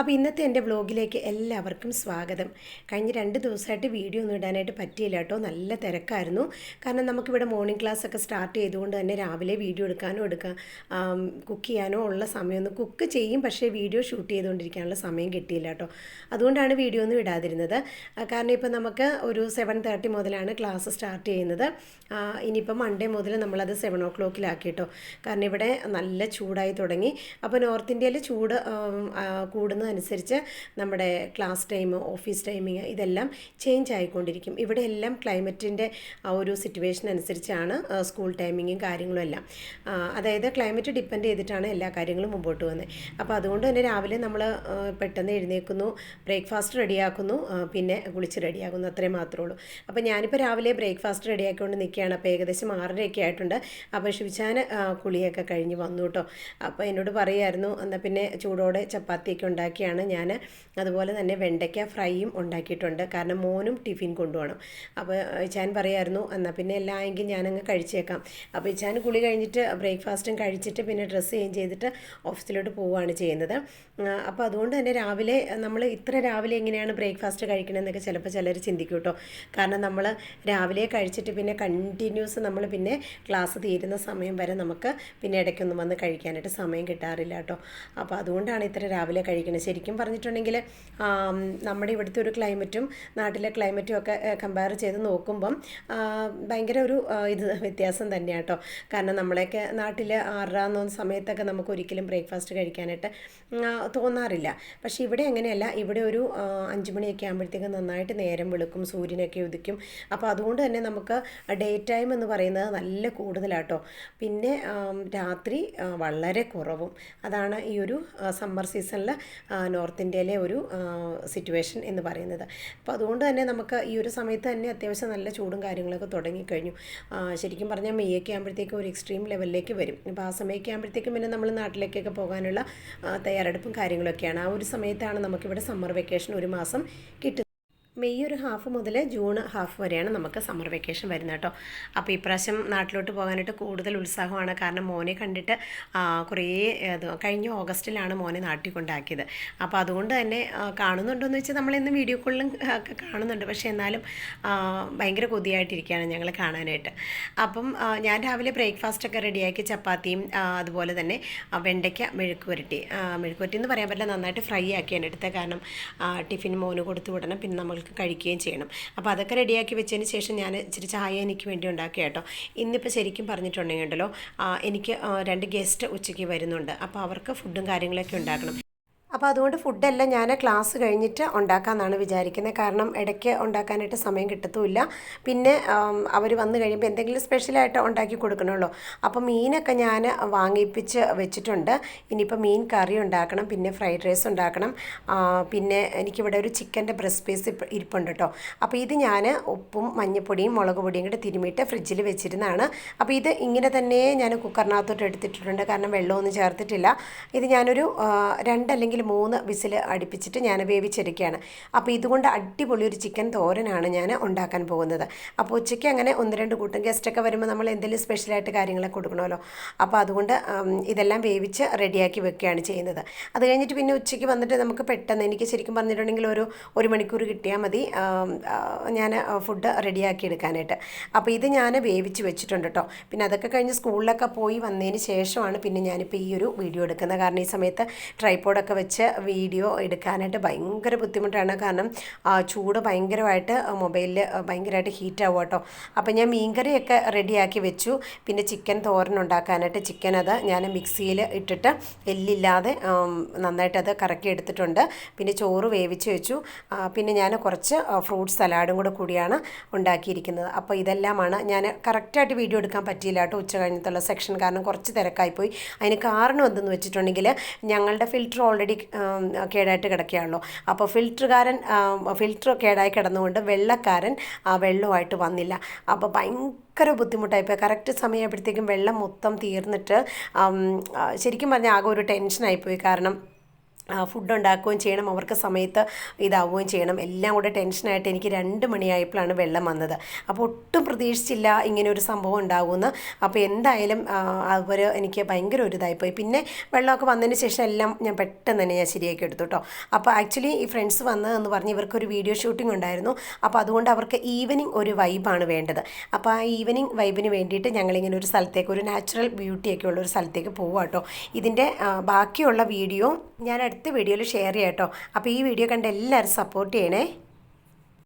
അപ്പോൾ ഇന്നത്തെ എന്റെ വ്ലോഗിലേക്ക് എല്ലാവർക്കും സ്വാഗതം. കഴിഞ്ഞ രണ്ട് ദിവസമായിട്ട് വീഡിയോ ഒന്നും ഇടാനായിട്ട് പറ്റിയില്ല കേട്ടോ. നല്ല തിരക്കായിരുന്നു. കാരണം നമുക്കിവിടെ മോർണിംഗ് ക്ലാസ് ഒക്കെ സ്റ്റാർട്ട് ചെയ്തുകൊണ്ട് തന്നെ രാവിലെ വീഡിയോ എടുക്കാനോ എടുക്കാം കുക്ക് ചെയ്യാനോ ഉള്ള സമയമൊന്നും കുക്ക് ചെയ്യും. പക്ഷേ വീഡിയോ ഷൂട്ട് ചെയ്തുകൊണ്ടിരിക്കാനുള്ള സമയം കിട്ടിയില്ല കേട്ടോ. അതുകൊണ്ടാണ് വീഡിയോ ഒന്നും ഇടാതിരുന്നത്. കാരണം ഇപ്പോൾ നമുക്ക് ഒരു സെവൻ തേർട്ടി മുതലാണ് ക്ലാസ് സ്റ്റാർട്ട് ചെയ്യുന്നത്. ഇനിയിപ്പോൾ മൺഡേ മുതൽ നമ്മളത് സെവൻ ഓ ക്ലോക്കിലാക്കി കേട്ടോ. കാരണം ഇവിടെ നല്ല ചൂടായി തുടങ്ങി. അപ്പോൾ നോർത്ത് ഇന്ത്യയിൽ ചൂട് ആം, ആ, കൂടുന്നതനുസരിച്ച് നമ്മുടെ ക്ലാസ് ടൈം ഓഫീസ് ടൈമിങ് ഇതെല്ലാം ചേഞ്ച് ആയിക്കൊണ്ടിരിക്കും. ഇവിടെ എല്ലാം ക്ലൈമറ്റിന്റെ ആ ഒരു സിറ്റുവേഷൻ അനുസരിച്ചാണ് സ്കൂൾ ടൈമിങ്ങും കാര്യങ്ങളും എല്ലാം. അതായത് ക്ലൈമറ്റ് ഡിപ്പെൻഡ് ചെയ്തിട്ടാണ് എല്ലാ കാര്യങ്ങളും മുമ്പോട്ട് പോകുന്നത്. അപ്പോൾ അതുകൊണ്ട് തന്നെ രാവിലെ നമ്മൾ പെട്ടെന്ന് എഴുന്നേൽക്കുന്നു ബ്രേക്ക്ഫാസ്റ്റ് റെഡിയാക്കുന്നു പിന്നെ കുളിച്ച് റെഡിയാക്കുന്നു അത്രേ മാത്രമേ ഉള്ളൂ അപ്പോൾ ഞാനിപ്പോൾ രാവിലെ ബ്രേക്ക്ഫാസ്റ്റ് റെഡിയാക്കിക്കൊണ്ട് നിൽക്കുകയാണ്. അപ്പോൾ ഏകദേശം ആറരയൊക്കെ ആയിട്ടുണ്ട്. അപ്പോൾ ശിവചാന് കുളിയൊക്കെ കഴിഞ്ഞ് വന്നു കേട്ടോ. അപ്പോൾ എന്നോട് പറയുമായിരുന്നു എന്നാൽ പിന്നെ ചൂടോടെ ചപ്പാത്തിയൊക്കെ ഉണ്ടാക്കിയാണ് ഞാൻ. അതുപോലെ തന്നെ വെണ്ടയ്ക്ക ഫ്രൈയും ഉണ്ടാക്കിയിട്ടുണ്ട്. കാരണം മോനും ടിഫിൻ കൊണ്ടുപോകണം. അപ്പോൾ ഇച്ചാൻ പറയായിരുന്നു എന്നാൽ പിന്നെ എല്ലാം എങ്കിൽ ഞാനങ്ങ് കഴിച്ചേക്കാം. അപ്പോൾ ഇച്ചാൻ കുളി കഴിഞ്ഞിട്ട് ബ്രേക്ക്ഫാസ്റ്റും കഴിച്ചിട്ട് പിന്നെ ഡ്രസ്സ് ചേഞ്ച് ചെയ്തിട്ട് ഓഫീസിലോട്ട് പോവുകയാണ് ചെയ്യുന്നത്. അപ്പോൾ അതുകൊണ്ട് തന്നെ രാവിലെ നമ്മൾ ഇത്ര രാവിലെ എങ്ങനെയാണ് ബ്രേക്ക്ഫാസ്റ്റ് കഴിക്കണമെന്നൊക്കെ ചിലപ്പോൾ ചിലർ ചിന്തിക്കും കേട്ടോ. കാരണം നമ്മൾ രാവിലെ കഴിച്ചിട്ട് പിന്നെ കണ്ടിന്യൂസ് നമ്മൾ പിന്നെ ക്ലാസ് തീരുന്ന സമയം വരെ നമുക്ക് പിന്നെ ഇടയ്ക്കൊന്നും വന്ന് കഴിക്കാനായിട്ട് സമയം കിട്ടാറില്ല കേട്ടോ. അപ്പോൾ അതുകൊണ്ടാണ് ഇത്ര രാവിലെ കഴിക്കുന്നത് ശരിക്കും പറഞ്ഞിട്ടുണ്ടെങ്കിൽ നമ്മുടെ ഇവിടുത്തെ ഒരു ക്ലൈമറ്റും നാട്ടിലെ ക്ലൈമറ്റും ഒക്കെ കമ്പയർ ചെയ്ത് നോക്കുമ്പം ഭയങ്കര ഒരു ഇത് വ്യത്യാസം തന്നെയാണ് കേട്ടോ കാരണം നമ്മളെയൊക്കെ നാട്ടിൽ ആറാന്നോ സമയത്തൊക്കെ നമുക്ക് ഒരിക്കലും ബ്രേക്ക്ഫാസ്റ്റ് കഴിക്കാനായിട്ട് തോന്നാറില്ല. പക്ഷേ ഇവിടെ അങ്ങനെയല്ല. ഇവിടെ ഒരു അഞ്ച് മണിയൊക്കെ ആകുമ്പോഴത്തേക്കും നന്നായിട്ട് നേരം വെളുക്കും സൂര്യനൊക്കെ ഉദിക്കും. അപ്പോൾ അതുകൊണ്ട് തന്നെ നമുക്ക് ഡേ ടൈം എന്ന് പറയുന്നത് നല്ല കൂടുതലാട്ടോ പിന്നെ രാത്രി വളരെ കുറവും. അതാണ് ഈ ഒരു സമ്മർ സീസണിൽ നോർത്ത് ഇന്ത്യയിലെ ഒരു സിറ്റുവേഷൻ എന്ന് പറയുന്നത്. അപ്പോൾ അതുകൊണ്ട് തന്നെ നമുക്ക് ഈ ഒരു സമയത്ത് തന്നെ അത്യാവശ്യം നല്ല ചൂടും കാര്യങ്ങളൊക്കെ തുടങ്ങിക്കഴിഞ്ഞു. ശരിക്കും പറഞ്ഞാൽ മെയ്യൊക്കെ ആകുമ്പോഴത്തേക്കും ഒരു എക്സ്ട്രീം ലെവലിലേക്ക് വരും. അപ്പോൾ ആ സമയമൊക്കെ ആകുമ്പോഴത്തേക്കും പിന്നെ നമ്മൾ നാട്ടിലേക്കൊക്കെ പോകാനുള്ള തയ്യാറെടുപ്പും കാര്യങ്ങളൊക്കെയാണ്. ആ ഒരു സമയത്താണ് നമുക്കിവിടെ സമ്മർ വെക്കേഷൻ ഒരു മാസം കിട്ടുന്നത്. മെയ് ഒരു ഹാഫ് മുതൽ ജൂൺ ഹാഫ് വരെയാണ് നമുക്ക് സമ്മർ വെക്കേഷൻ വരുന്നത് കേട്ടോ. അപ്പോൾ ഇപ്രാവശ്യം നാട്ടിലോട്ട് പോകാനായിട്ട് കൂടുതൽ ഉത്സാഹമാണ്. കാരണം മോനെ കണ്ടിട്ട് കുറേ കഴിഞ്ഞ ഓഗസ്റ്റിലാണ് മോനെ നാട്ടിൽ കൊണ്ടാക്കിയത് അപ്പോൾ അതുകൊണ്ട് തന്നെ കാണുന്നുണ്ടോയെന്ന് വെച്ചാൽ നമ്മളിന്ന് വീഡിയോ കോളിലും ഒക്കെ കാണുന്നുണ്ട്. പക്ഷേ എന്നാലും ഭയങ്കര കൊതിയായിട്ടിരിക്കുകയാണ് ഞങ്ങൾ കാണാനായിട്ട്. അപ്പം ഞാൻ രാവിലെ ബ്രേക്ക്ഫാസ്റ്റ് ഒക്കെ റെഡിയാക്കി ചപ്പാത്തിയും അതുപോലെ തന്നെ വെണ്ടയ്ക്ക മെഴുക്ക് പുരട്ടി മെഴുക്ക് പുരട്ടി എന്ന് പറയാൻ പറ്റില്ല നന്നായിട്ട് ഫ്രൈ ആക്കിയാണ് എടുത്തത്. കാരണം ടിഫിൻ മോന് കൊടുത്തു വിടണം. പിന്നെ നമ്മൾക്ക് കഴിക്കുകയും ചെയ്യണം. അപ്പോൾ അതൊക്കെ റെഡിയാക്കി വെച്ചതിന് ശേഷം ഞാൻ ഇച്ചിരി ചായ എനിക്ക് വേണ്ടി ഉണ്ടാക്കി കേട്ടോ. ഇന്നിപ്പോൾ ശരിക്കും പറഞ്ഞിട്ടുണ്ടെങ്കിൽ ഉണ്ടല്ലോ എനിക്ക് രണ്ട് ഗസ്റ്റ് ഉച്ചയ്ക്ക് വരുന്നുണ്ട്. അപ്പോൾ അവർക്ക് ഫുഡും കാര്യങ്ങളൊക്കെ ഉണ്ടാക്കണം. അപ്പോൾ അതുകൊണ്ട് ഫുഡെല്ലാം ഞാൻ ക്ലാസ് കഴിഞ്ഞിട്ട് ഉണ്ടാക്കാമെന്നാണ് വിചാരിക്കുന്നത് കാരണം ഇടയ്ക്ക് ഉണ്ടാക്കാനായിട്ട് സമയം കിട്ടത്തുമില്ല. പിന്നെ അവർ വന്നു കഴിയുമ്പോൾ എന്തെങ്കിലും സ്പെഷ്യലായിട്ട് ഉണ്ടാക്കി കൊടുക്കണമല്ലോ. അപ്പോൾ മീനൊക്കെ ഞാൻ വാങ്ങിപ്പിച്ച് വെച്ചിട്ടുണ്ട്. ഇനിയിപ്പോൾ മീൻ കറി ഉണ്ടാക്കണം പിന്നെ ഫ്രൈഡ് റൈസ് ഉണ്ടാക്കണം. പിന്നെ എനിക്കിവിടെ ഒരു ചിക്കന്റെ ബ്രസ്റ്റ് പീസ് ഇരിപ്പുണ്ട് കേട്ടോ അപ്പോൾ ഇത് ഞാൻ ഉപ്പും മഞ്ഞപ്പൊടിയും മുളക് പൊടിയും കൂടെ തിരുമിയിട്ട് ഫ്രിഡ്ജിൽ വെച്ചിരുന്നതാണ്. അപ്പോൾ ഇത് ഇങ്ങനെ തന്നെ ഞാൻ കുക്കറിനകത്തോട്ട് എടുത്തിട്ടുണ്ട് കാരണം വെള്ളമൊന്നും ചേർത്തിട്ടില്ല. ഇത് ഞാനൊരു ആ, രണ്ടല്ലെങ്കിൽ മൂന്ന് വിസിൽ അടുപ്പിച്ചിട്ട് ഞാൻ വേവിച്ചെടുക്കുകയാണ്. അപ്പോൾ ഇതുകൊണ്ട് അടിപൊളി ഒരു ചിക്കൻ തോരനാണ് ഞാൻ ഉണ്ടാക്കാൻ പോകുന്നത്. അപ്പോൾ ഉച്ചയ്ക്ക് അങ്ങനെ ഒന്ന് രണ്ട് കൂട്ടം ഗസ്റ്റൊക്കെ വരുമ്പോൾ നമ്മൾ എന്തെങ്കിലും സ്പെഷ്യലായിട്ട് കാര്യങ്ങളൊക്കെ കൊടുക്കണമല്ലോ. അപ്പോൾ അതുകൊണ്ട് ഇതെല്ലാം വേവിച്ച് റെഡിയാക്കി വെക്കുകയാണ് ചെയ്യുന്നത്. അത് കഴിഞ്ഞിട്ട് പിന്നെ ഉച്ചയ്ക്ക് വന്നിട്ട് നമുക്ക് പെട്ടെന്ന് എനിക്ക് ശരിക്കും പറഞ്ഞിട്ടുണ്ടെങ്കിൽ ഒരു ഒരു മണിക്കൂർ കിട്ടിയാൽ മതി. ഞാൻ ഫുഡ് റെഡിയാക്കി എടുക്കാനായിട്ട്. അപ്പോൾ ഇത് ഞാൻ വേവിച്ച് വെച്ചിട്ടുണ്ട് കേട്ടോ. പിന്നെ അതൊക്കെ കഴിഞ്ഞ് സ്കൂളിലൊക്കെ പോയി വന്നതിന് ശേഷമാണ് പിന്നെ ഞാനിപ്പോൾ ഈ ഒരു വീഡിയോ എടുക്കുന്നത്. കാരണം ഈ സമയത്ത് ട്രൈപ്പോഡൊക്കെ വെച്ച് വീഡിയോ എടുക്കാനായിട്ട് ഭയങ്കര ബുദ്ധിമുട്ടാണ്. കാരണം ചൂട് ഭയങ്കരമായിട്ട് മൊബൈലിൽ ഭയങ്കരമായിട്ട് ഹീറ്റ് ആവും കേട്ടോ. അപ്പോൾ ഞാൻ മീൻകറിയൊക്കെ റെഡിയാക്കി വെച്ചു. പിന്നെ ചിക്കൻ തോരൻ ഉണ്ടാക്കാനായിട്ട് ചിക്കൻ അത് ഞാൻ മിക്സിയിൽ ഇട്ടിട്ട് എല്ലില്ലാതെ നന്നായിട്ട് അത് കറക്കി എടുത്തിട്ടുണ്ട്. പിന്നെ ചോറ് വേവിച്ച് വെച്ചു. പിന്നെ ഞാൻ കുറച്ച് ഫ്രൂട്ട് സലാഡും കൂടെ കൂടിയാണ് ഉണ്ടാക്കിയിരിക്കുന്നത്. അപ്പോൾ ഇതെല്ലാമാണ് ഞാൻ കറക്റ്റായിട്ട് വീഡിയോ എടുക്കാൻ പറ്റിയില്ല കേട്ടോ ഉച്ച കഴിഞ്ഞിട്ടുള്ള സെക്ഷൻ കാരണം കുറച്ച് തിരക്കായിപ്പോയി. അതിന് കാരണം എന്തെന്ന് വെച്ചിട്ടുണ്ടെങ്കിൽ ഞങ്ങളുടെ ഫിൽറ്റർ ഓൾറെഡി കേടായിട്ട് കിടക്കുകയാണല്ലോ. അപ്പോൾ ഫിൽറ്ററുകാരൻ ഫിൽറ്റർ കേടായി കിടന്നുകൊണ്ട് വെള്ളക്കാരൻ ആ, വെള്ളമായിട്ട് വന്നില്ല. അപ്പോൾ ഭയങ്കര ബുദ്ധിമുട്ടായിപ്പോയി. കറക്റ്റ് സമയമായപ്പോഴത്തേക്കും വെള്ളം മൊത്തം തീർന്നിട്ട് ശരിക്കും പറഞ്ഞാൽ ആകെ ഒരു ടെൻഷനായിപ്പോയി. കാരണം ഫുഡ് ഉണ്ടാക്കുകയും ചെയ്യണം. അവർക്ക് സമയത്ത് ഇതാവുകയും ചെയ്യണം. എല്ലാം കൂടെ ടെൻഷനായിട്ട് എനിക്ക് രണ്ട് മണിയായപ്പോഴാണ് വെള്ളം വന്നത്. അപ്പോൾ ഒട്ടും പ്രതീക്ഷിച്ചില്ല ഇങ്ങനെ ഒരു സംഭവം ഉണ്ടാകുമെന്ന് അപ്പോൾ എന്തായാലും അവർ എനിക്ക് ഭയങ്കര ഒരു ഇതായിപ്പോയി പിന്നെ വെള്ളമൊക്കെ വന്നതിന് ശേഷം എല്ലാം ഞാൻ പെട്ടെന്ന് തന്നെ ഞാൻ ശരിയാക്കി എടുത്തു കേട്ടോ. അപ്പോൾ ആക്ച്വലി ഈ ഫ്രണ്ട്സ് വന്നതെന്ന് പറഞ്ഞ് ഇവർക്കൊരു വീഡിയോ ഷൂട്ടിംഗ് ഉണ്ടായിരുന്നു. അപ്പോൾ അതുകൊണ്ട് അവർക്ക് ഈവനിങ് ഒരു വൈബാണ് വേണ്ടത്. അപ്പോൾ ആ ഈവനിങ് വൈബിന് വേണ്ടിയിട്ട് ഞങ്ങളിങ്ങനെ ഒരു സ്ഥലത്തേക്ക് ഒരു നാച്ചുറൽ ബ്യൂട്ടിയൊക്കെ ഉള്ള ഒരു സ്ഥലത്തേക്ക് പോവാം കേട്ടോ. ഇതിന്റെ ബാക്കിയുള്ള വീഡിയോ ഞാൻ അടുത്ത വീഡിയോയിൽ ഷെയർ ചെയ്യാം കേട്ടോ അപ്പോൾ ഈ വീഡിയോ കണ്ട് എല്ലാവരും സപ്പോർട്ട് ചെയ്യണേ.